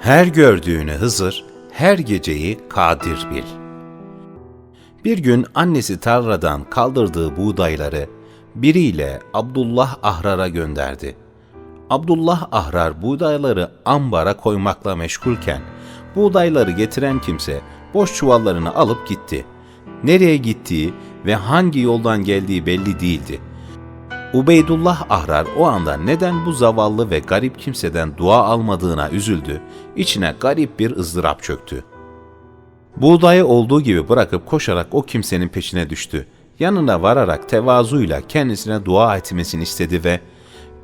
Her gördüğünü Hızır, her geceyi Kadir bil. Bir gün annesi tarladan kaldırdığı buğdayları biriyle Abdullah Ahrar'a gönderdi. Abdullah Ahrar buğdayları ambara koymakla meşgulken buğdayları getiren kimse boş çuvallarını alıp gitti. Nereye gittiği ve hangi yoldan geldiği belli değildi. Ubeydullah Ahrar o anda neden bu zavallı ve garip kimseden dua almadığına üzüldü, içine garip bir ızdırap çöktü. Buğdayı olduğu gibi bırakıp koşarak o kimsenin peşine düştü. Yanına vararak tevazuyla kendisine dua etmesini istedi ve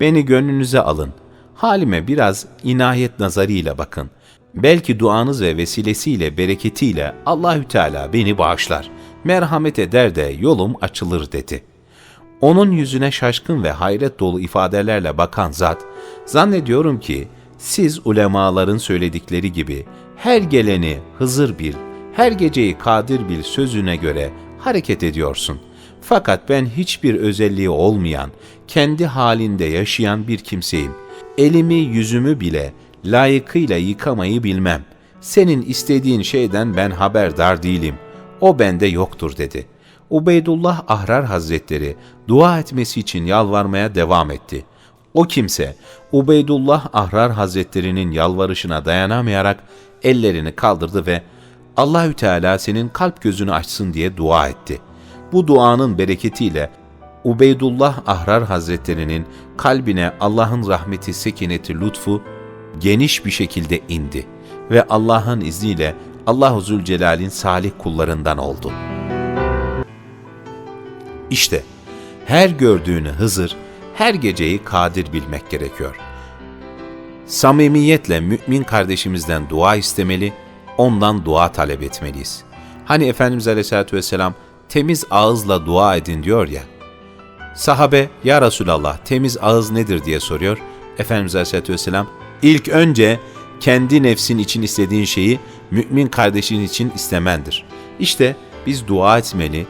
''Beni gönlünüze alın, halime biraz inayet nazarıyla bakın. Belki duanız ve vesilesiyle, bereketiyle Allahü Teala beni bağışlar, merhamet eder de yolum açılır.'' dedi.'' Onun yüzüne şaşkın ve hayret dolu ifadelerle bakan zat, zannediyorum ki siz ulemaların söyledikleri gibi her geleni Hızır bil, her geceyi Kadir bil sözüne göre hareket ediyorsun. Fakat ben hiçbir özelliği olmayan, kendi halinde yaşayan bir kimseyim. Elimi yüzümü bile layıkıyla yıkamayı bilmem. Senin istediğin şeyden ben haberdar değilim. O bende yoktur dedi.'' Ubeydullah Ahrar Hazretleri dua etmesi için yalvarmaya devam etti. O kimse Ubeydullah Ahrar Hazretleri'nin yalvarışına dayanamayarak ellerini kaldırdı ve Allahü Teala senin kalp gözünü açsın diye dua etti. Bu duanın bereketiyle Ubeydullah Ahrar Hazretleri'nin kalbine Allah'ın rahmeti, sekineti, lütfu geniş bir şekilde indi ve Allah'ın izniyle Allahu Zülcelal'in salih kullarından oldu.'' İşte her gördüğünü Hızır, her geceyi Kadir bilmek gerekiyor. Samimiyetle mümin kardeşimizden dua istemeli, ondan dua talep etmeliyiz. Hani Efendimiz Aleyhisselatü Vesselam temiz ağızla dua edin diyor ya. Sahabe, ya Resulallah temiz ağız nedir diye soruyor. Efendimiz Aleyhisselatü Vesselam, ilk önce kendi nefsin için istediğin şeyi mümin kardeşin için istemendir. İşte biz dua etmeli,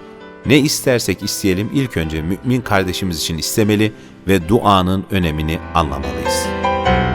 ne istersek isteyelim ilk önce mümin kardeşimiz için istemeli ve duanın önemini anlamalıyız.''